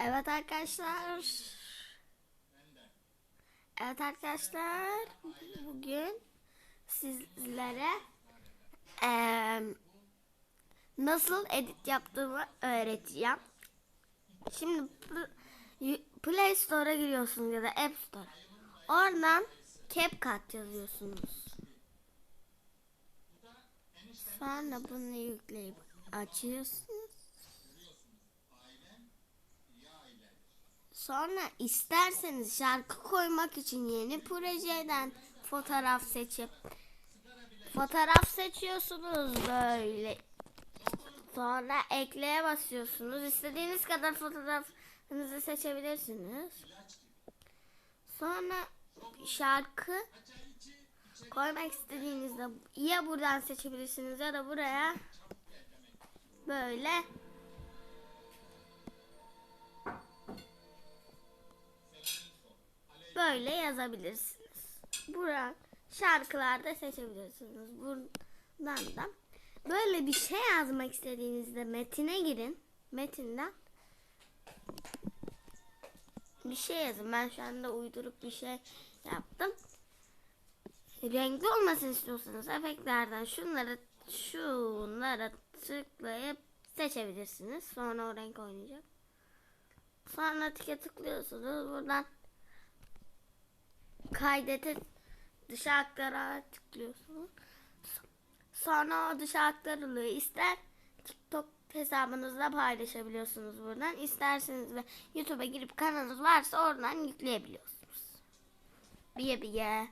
Evet arkadaşlar. Evet arkadaşlar. Bugün sizlere eee, nasıl edit yaptığımı öğreteceğim. Şimdi Play Store'a giriyorsunuz ya da App Store. Oradan CapCut yazıyorsunuz. Sonra bunu yükleyip açıyorsunuz. Sonra isterseniz şarkı koymak için yeni projeden fotoğraf seçip fotoğraf seçiyorsunuz böyle. Sonra ekleye basıyorsunuz. İstediğiniz kadar fotoğrafınızı seçebilirsiniz. Sonra şarkı koymak istediğinizde ya buradan seçebilirsiniz ya da buraya böyle böyle yazabilirsiniz. Buradan şarkılarda seçebilirsiniz. Buradan da böyle bir şey yazmak istediğinizde metine girin. Metinden bir şey yazın. Ben şu anda uydurup bir şey yaptım. Renkli olmasını istiyorsanız efektlerden şunları şunlara tıklayıp seçebilirsiniz. Sonra o renk oynayacak. Sonra tike tıklıyorsunuz. Buradan kaydete dışa aktara tıklıyorsunuz. Sonra o dışa aktarılıyor. İster TikTok hesabınızda paylaşabiliyorsunuz buradan. İsterseniz de YouTube'a girip kanalınız varsa oradan yükleyebiliyorsunuz. Biye biye.